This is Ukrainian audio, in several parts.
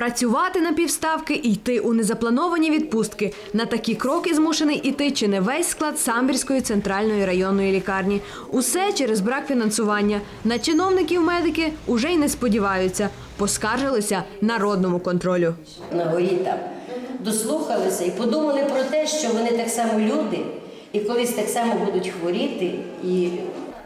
Працювати на півставки і йти у незаплановані відпустки. На такі кроки змушений іти чи не весь склад Самбірської центральної районної лікарні. Усе через брак фінансування. На чиновників медики уже й не сподіваються. Поскаржилися народному контролю. на горі там. Дослухалися і подумали про те, що вони так само люди, і колись так само будуть хворіти. І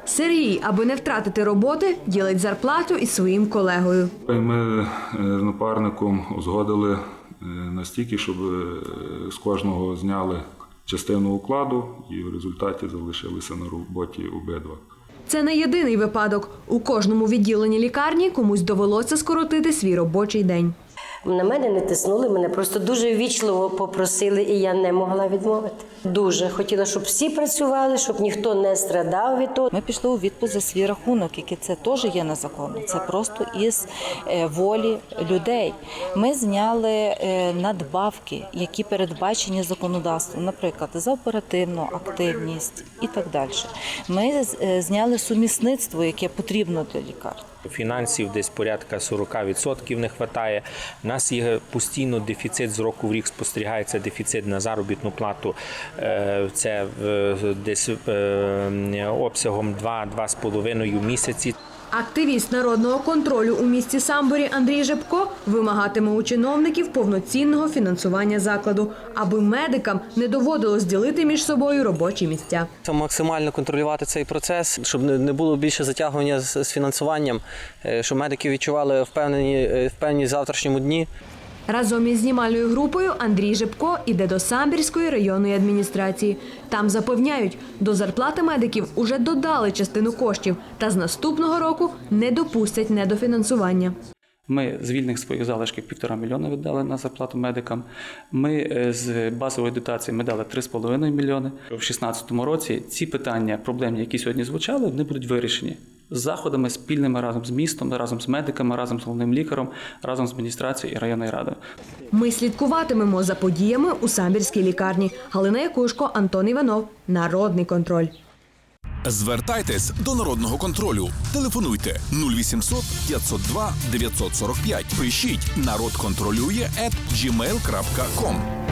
Сергій, аби не втратити роботи, ділить зарплату із своїм колегою. Ми е, з напарником узгодили е, настільки, щоб е, з кожного зняли частину укладу і в результаті залишилися на роботі обидва. Це не єдиний випадок. У кожному відділенні лікарні комусь довелося скоротити свій робочий день. На мене не тиснули, мене просто дуже ввічливо попросили, і я не могла відмовити. Дуже хотіла, щоб всі працювали, щоб ніхто не страдав від того. Ми пішли у відпуск за свій рахунок, який це теж є незаконно. Це просто із е, волі людей. Ми зняли е, надбавки, які передбачені законодавством, наприклад, за оперативну активність і так далі. Ми е, зняли сумісництво, яке потрібно для лікарні. Фінансів десь порядка 40% не вистачає. У нас є постійно дефіцит з року в рік спостерігається дефіцит на заробітну плату. Е, Це е, десь е, обсягом 2-2,5 місяці. Активіст народного контролю у місті Самборі Андрій Жепко вимагатиме у чиновників повноцінного фінансування закладу, аби медикам не доводилось ділити між собою робочі місця. Максимально контролювати цей процес, щоб не було більше затягування з, фінансуванням, е, щоб медики відчували впевнені впевнені впевненість в завтрашньому дні. Разом із знімальною групою Андрій Жепко іде до Самбірської районної адміністрації. Там запевняють, до зарплати медиків уже додали частину коштів, та з наступного року не допустять недофінансування. Ми з вільних своїх залишків півтора мільйона віддали на зарплату медикам. Ми е, з базової дотації ми дали 3,5 мільйони. У 2016 році ці питання, проблемні, які сьогодні звучали, вони будуть вирішені заходами спільними разом з містом, разом з медиками, разом з головним лікарем, разом з адміністрацією і районною радою. Ми слідкуватимемо за подіями у Самбірській лікарні. Галина Якушко, Антон Іванов. Народний контроль. Звертайтесь до народного контролю. Телефонуйте 0800 502 945. Пишіть народ контролює at gmail.com.